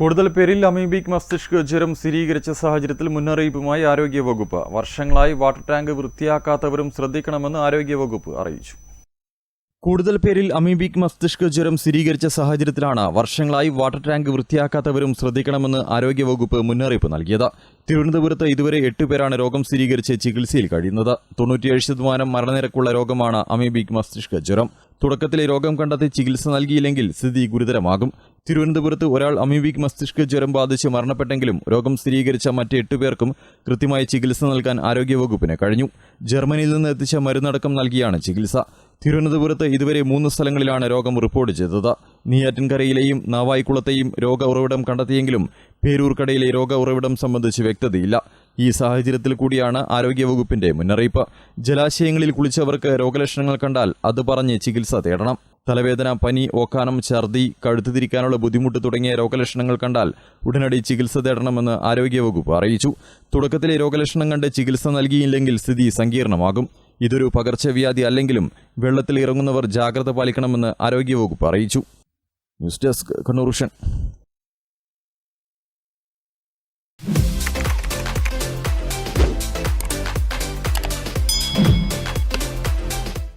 കൂടുതൽ പേരിൽ അമീബിക് മസ്തിഷ്ക ജ്വരം സ്ഥിരീകരിച്ച സാഹചര്യത്തിൽ മുന്നറിയിപ്പുമായി ആരോഗ്യവകുപ്പ്. വർഷങ്ങളായി വാട്ടർ ടാങ്ക് വൃത്തിയാക്കാത്തവരും ശ്രദ്ധിക്കണമെന്ന് ആരോഗ്യവകുപ്പ് അറിയിച്ചു. കൂടുതൽ പേരിൽ അമീബിക് മസ്തിഷ്ക ജ്വരം സ്ഥിരീകരിച്ച സാഹചര്യത്തിലാണ് വർഷങ്ങളായി വാട്ടർ ടാങ്ക് വൃത്തിയാക്കാത്തവരും ശ്രദ്ധിക്കണമെന്ന് ആരോഗ്യവകുപ്പ് മുന്നറിയിപ്പ് നൽകിയത്. തിരുവനന്തപുരത്ത് ഇതുവരെ എട്ടുപേരാണ് രോഗം സ്ഥിരീകരിച്ച് ചികിത്സയിൽ കഴിയുന്നത്. തൊണ്ണൂറ്റിയേഴ് ശതമാനം മരണനിരക്കുള്ള രോഗമാണ് അമീബിക് മസ്തിഷ്ക ജ്വരം. തുടക്കത്തിലെ രോഗം കണ്ടെത്തി ചികിത്സ നൽകിയില്ലെങ്കിൽ സ്ഥിതി ഗുരുതരമാകും. തിരുവനന്തപുരത്ത് ഒരാൾ അമീബിക് മസ്തിഷ്ക ജ്വരം ബാധിച്ച് മരണപ്പെട്ടെങ്കിലും രോഗം സ്ഥിരീകരിച്ച മറ്റ് എട്ട് പേർക്കും കൃത്യമായി ചികിത്സ നൽകാൻ ആരോഗ്യവകുപ്പിന് കഴിഞ്ഞു. ജർമ്മനിയിൽ നിന്ന് എത്തിച്ച മരുന്നടക്കം നൽകിയാണ് ചികിത്സ. തിരുവനന്തപുരത്ത് ഇതുവരെ മൂന്ന് സ്ഥലങ്ങളിലാണ് രോഗം റിപ്പോർട്ട് ചെയ്തത്. നെയ്യാറ്റിൻകരയിലെയും നാവായിക്കുളത്തെയും രോഗ ഉറവിടം കണ്ടെത്തിയെങ്കിലും പേരൂർക്കടയിലെ രോഗ ഉറവിടം സംബന്ധിച്ച് വ്യക്തതയില്ല. ഈ സാഹചര്യത്തിൽ കൂടിയാണ് ആരോഗ്യവകുപ്പിന്റെ മുന്നറിയിപ്പ്. ജലാശയങ്ങളിൽ കുളിച്ചവർക്ക് രോഗലക്ഷണങ്ങൾ കണ്ടാൽ അത് പറഞ്ഞ് ചികിത്സ തേടണം. തലവേദന പനി ഓക്കാനം ഛർദി കഴുത്തു തിരിക്കാനുള്ള ബുദ്ധിമുട്ട് തുടങ്ങിയ രോഗലക്ഷണങ്ങൾ കണ്ടാൽ ഉടനടി ചികിത്സ തേടണമെന്ന് ആരോഗ്യവകുപ്പ് അറിയിച്ചു. തുടക്കത്തിലെ രോഗലക്ഷണം കണ്ട് ചികിത്സ നൽകിയില്ലെങ്കിൽ സ്ഥിതി സങ്കീർണമാകും. ഇതൊരു പകർച്ചവ്യാധി അല്ലെങ്കിലും വെള്ളത്തിൽ ഇറങ്ങുന്നവർ ജാഗ്രത പാലിക്കണമെന്ന് ആരോഗ്യവകുപ്പ് അറിയിച്ചു. News desk Kannur